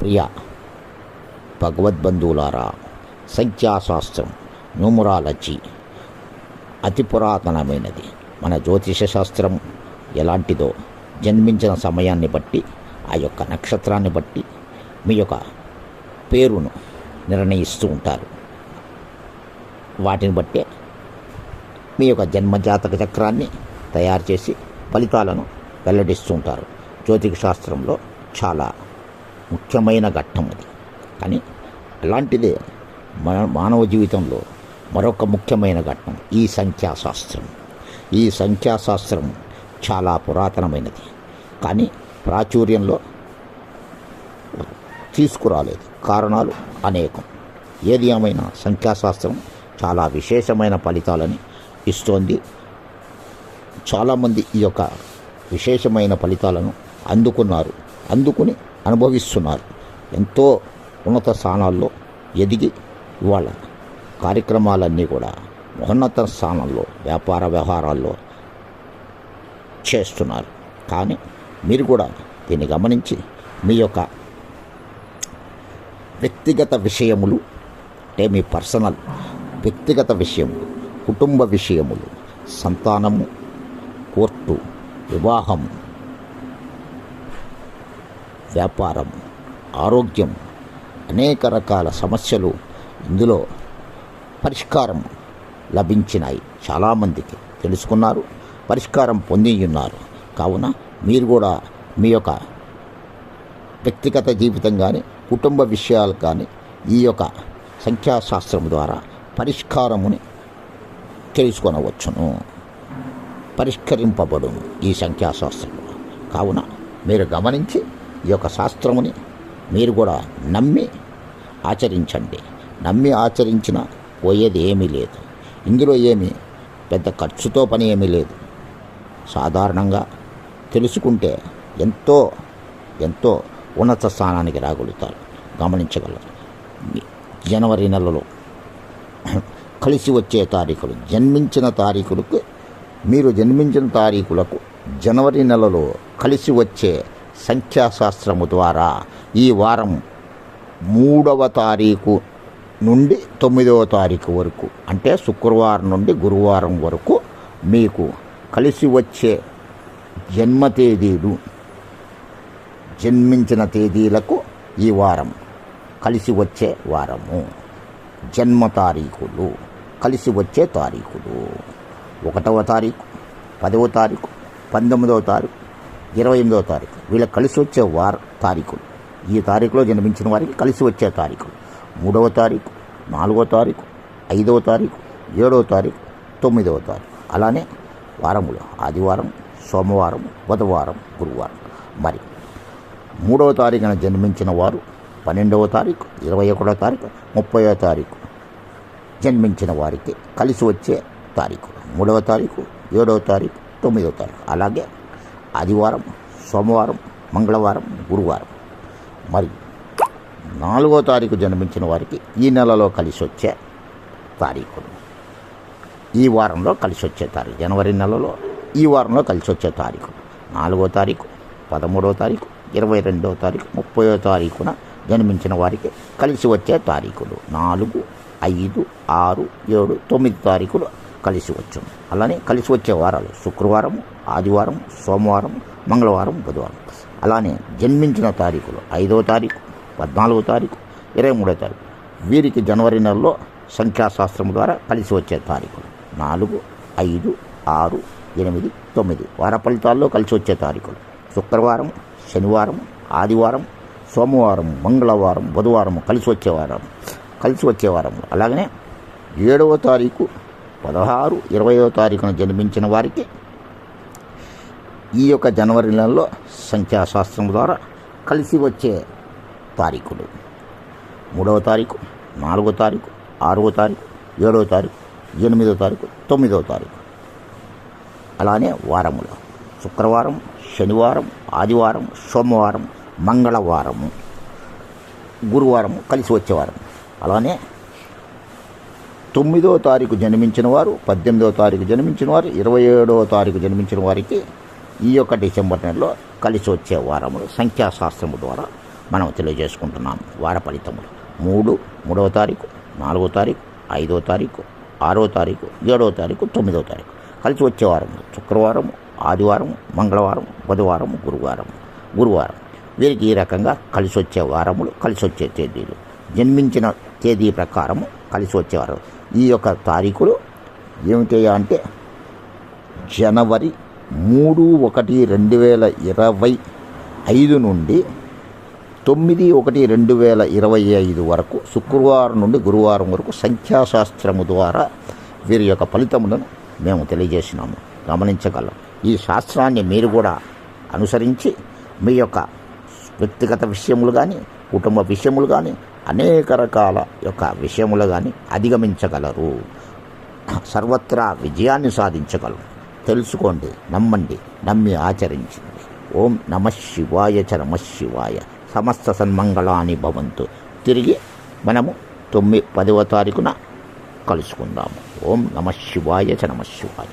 ప్రియ భగవద్బంధువులారా సంఖ్యాశాస్త్రం numerology అతి పురాతనమైనది. మన జ్యోతిష శాస్త్రం ఎలాంటిదో జన్మించిన సమయాన్ని బట్టి ఆ యొక్క నక్షత్రాన్ని బట్టి మీ యొక్క పేరును నిర్ణయిస్తూ ఉంటారు. వాటిని బట్టే మీ యొక్క జన్మజాతక చక్రాన్ని తయారు చేసి ఫలితాలను వెల్లడిస్తూ ఉంటారు. జ్యోతిష శాస్త్రంలో చాలా ముఖ్యమైన ఘట్టం అది. కానీ అలాంటిదే మన మానవ జీవితంలో మరొక ముఖ్యమైన ఘట్టం ఈ సంఖ్యాశాస్త్రం. ఈ సంఖ్యాశాస్త్రం చాలా పురాతనమైనది. కానీ ప్రాచుర్యంలో తీసుకురాలేదు. కారణాలు అనేకం. ఏది ఏమైనా సంఖ్యాశాస్త్రం చాలా విశేషమైన ఫలితాలని ఇస్తోంది. చాలామంది ఈ యొక్క విశేషమైన ఫలితాలను అందుకున్నారు. అందుకుని అనుభవిస్తున్నారు. ఎంతో ఉన్నత స్థానాల్లో ఎదిగి ఇవాళ కార్యక్రమాలన్నీ కూడా ఉన్నత స్థానంలో వ్యాపార వ్యవహారాల్లో చేస్తున్నారు. కానీ మీరు కూడా దీన్ని గమనించి మీ యొక్క వ్యక్తిగత విషయములు అంటే మీ పర్సనల్ వ్యక్తిగత విషయములు కుటుంబ విషయములు సంతానము కోర్టు వివాహం వ్యాపారం ఆరోగ్యం అనేక రకాల సమస్యలు ఇందులో పరిష్కారం లభించినాయి చాలామందికి. తెలుసుకున్నారు పరిష్కారం పొంది ఉన్నారు కావున మీరు కూడా మీ యొక్క వ్యక్తిగత జీవితం కానీ కుటుంబ విషయాలు కానీ ఈ యొక్క సంఖ్యాశాస్త్రం ద్వారా పరిష్కారముని తెలుసుకొనవచ్చును. పరిష్కరింపబడును ఈ సంఖ్యాశాస్త్రంలో కావున మీరు గమనించి ఈ యొక్క శాస్త్రముని మీరు కూడా నమ్మి ఆచరించండి. నమ్మి ఆచరించిన పోయేది ఏమీ లేదు. ఇందులో ఏమి పెద్ద ఖర్చుతో పని ఏమీ లేదు. సాధారణంగా తెలుసుకుంటే ఎంతో ఎంతో ఉన్నత స్థానానికి రాగలుగుతారు. గమనించగలరు. జనవరి నెలలో కలిసి వచ్చే తారీఖులు జన్మించిన తారీఖులకు మీరు జన్మించిన తారీఖులకు జనవరి నెలలో కలిసి వచ్చే సంఖ్యాశాస్త్రము ద్వారా ఈ వారం మూడవ తారీఖు నుండి తొమ్మిదవ తారీఖు వరకు అంటే శుక్రవారం నుండి గురువారం వరకు మీకు కలిసి వచ్చే జన్మ తేదీలు జన్మించిన తేదీలకు ఈ వారం కలిసి వచ్చే వారము. జన్మ తారీఖులు కలిసి వచ్చే తారీఖులు. ఒకటవ తారీఖు పదవ తారీఖు పంతొమ్మిదవ తారీఖు ఇరవై ఎనిమిదవ తారీఖు. వీళ్ళకి కలిసి వచ్చే వార తారీఖులు. ఈ తారీఖులో జన్మించిన వారికి కలిసి వచ్చే తారీఖులు. మూడవ తారీఖు నాలుగో తారీఖు ఐదవ తారీఖు ఏడవ తారీఖు తొమ్మిదవ తారీఖు. అలానే వారములు. ఆదివారం సోమవారం బుధవారం గురువారం. మరి మూడవ తారీఖున జన్మించిన వారు పన్నెండవ తారీఖు ఇరవై ఒకటో తారీఖు ముప్పైవ తారీఖు జన్మించిన వారికి కలిసి వచ్చే తారీఖు. మూడవ తారీఖు ఏడవ తారీఖు తొమ్మిదవ తారీఖు. అలాగే ఆదివారం సోమవారం మంగళవారం గురువారం. మరి నాలుగో తారీఖు జన్మించిన వారికి ఈ నెలలో కలిసి వచ్చే తారీఖులు ఈ వారంలో కలిసి వచ్చే తారీఖు. జనవరి నెలలో ఈ వారంలో కలిసి వచ్చే తారీఖు. నాలుగో తారీఖు పదమూడో తారీఖు ఇరవై రెండవ తారీఖు ముప్పయో తారీఖున జన్మించిన వారికి కలిసి వచ్చే తారీఖులు. నాలుగు ఐదు ఆరు ఏడు తొమ్మిది తారీఖులు కలిసి వచ్చును అలానే కలిసి వచ్చే వారాలు శుక్రవారం ఆదివారం సోమవారం మంగళవారం బుధవారం. అలానే జన్మించిన తారీఖులు ఐదో తారీఖు పద్నాలుగో తారీఖు ఇరవై మూడో తారీఖు. వీరికి జనవరి నెలలో సంఖ్యాశాస్త్రం ద్వారా కలిసి వచ్చే తారీఖులు. నాలుగు ఐదు ఆరు ఎనిమిది తొమ్మిది. వార ఫలితాల్లో కలిసి వచ్చే తారీఖులు. శుక్రవారం శనివారం ఆదివారం సోమవారం మంగళవారం బుధవారం కలిసి వచ్చే వారం కలిసి వచ్చేవారం అలాగనే ఏడవ తారీఖు పదహారు ఇరవయో తారీఖున జన్మించిన వారికి ఈ యొక్క జనవరి నెలలో సంఖ్యాశాస్త్రం ద్వారా కలిసి వచ్చే తారీఖులు. మూడవ తారీఖు నాలుగో తారీఖు ఆరవ తారీఖు ఏడవ తారీఖు ఎనిమిదవ తారీఖు తొమ్మిదవ తారీఖు. అలానే వారములు. శుక్రవారం శనివారం ఆదివారం సోమవారం మంగళవారము గురువారం కలిసి వచ్చేవారం అలానే తొమ్మిదో తారీఖు జన్మించిన వారు పద్దెనిమిదో తారీఖు జన్మించిన వారు ఇరవై ఏడవ తారీఖు జన్మించిన వారికి ఈ యొక్క డిసెంబర్ నెలలో కలిసి వచ్చే వారములు. సంఖ్యాశాస్త్రము ద్వారా మనం తెలియజేసుకుంటున్నాం. వార ఫలితములు. మూడు మూడవ తారీఖు నాలుగో తారీఖు ఐదో తారీఖు ఆరో తారీఖు ఏడవ తారీఖు తొమ్మిదో తారీఖు. కలిసి వచ్చే వారము. శుక్రవారం ఆదివారం మంగళవారం బుధవారం గురువారం గురువారం. వీరికి ఈ రకంగా కలిసి వచ్చే వారములు కలిసి వచ్చే తేదీలు. జన్మించిన తేదీ ప్రకారము కలిసి వచ్చేవారు ఈ యొక్క తారీఖులు ఏమిటయ్యా అంటే జనవరి మూడు ఒకటి రెండు వేల ఇరవై ఐదు నుండి తొమ్మిది ఒకటి రెండు వేల ఇరవై ఐదు వరకు శుక్రవారం నుండి గురువారం వరకు సంఖ్యాశాస్త్రము ద్వారా వీరి యొక్క ఫలితములను మేము తెలియజేసినాము. గమనించగలం. ఈ శాస్త్రాన్ని మీరు కూడా అనుసరించి మీ యొక్క వ్యక్తిగత విషయములు కానీ కుటుంబ విషయములు కానీ అనేక రకాల యొక్క విషయములు కానీ అధిగమించగలరు. సర్వత్రా విజయాన్ని సాధించగలరు. తెలుసుకోండి నమ్మండి నమ్మి ఆచరించండి. ఓం నమ శివాయ చ నమ శివాయ. సమస్త సన్మంగళాని భవంతు. తిరిగి మనము తొమ్మిది పదవ తారీఖున కలుసుకుందాము. ఓం నమ శివాయ చ నమ శివాయ.